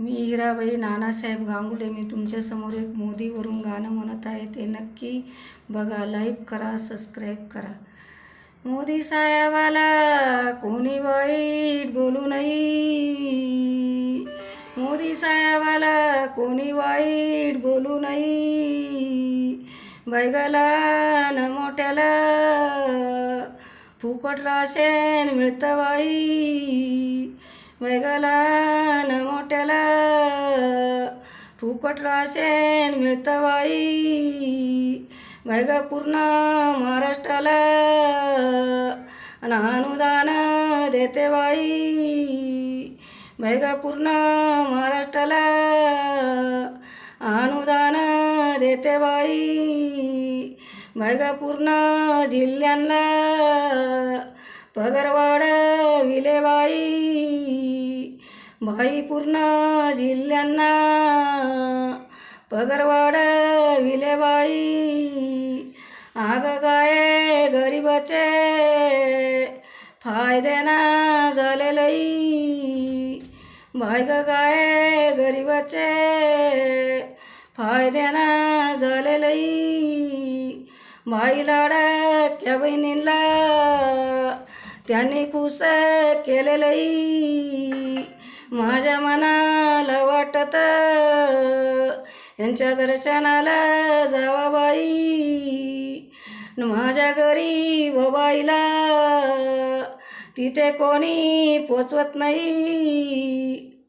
मी हिराबाई नानासाहेब गांगुडे मी तुमच्यासमोर एक मोदीवरून गाणं म्हणत आहे ते नक्की बघा लाईक करा सबस्क्राईब करा. मोदी साहेबाला कोणी वाईट बोलू नाही मोदी साहेबाला कोणी वाईट बोलू नाही बैगाला न मोठ्याला फुकट राशन मिळतं बाई. बैगाला न मोठ्याला. फुकट राशन मिळतं बाई. बैगा पूर्ण महाराष्ट्राला अनुदान देते बाई. वैग पूर्ण महाराष्ट्राला. अनुदान देते बाई. वैग पूर्ण जिल्ह्यांना. पगारवाढ विले बाई. पूर्ण जिल्ह्यांना पगरवाड विले बाई. आग गाय गरिबाचे फायदेना झाले लई. भाई ग गाय गरीबाचे फायदेना झाले लई. बाई लाडक्या बहिणीला त्यांनी कुस केलेलंही माझ्या मनाला वाटत. यांच्या दर्शनाला जावा बाई. न माझ्या गरीब बाईला तिथे कोणी पोचवत नाही.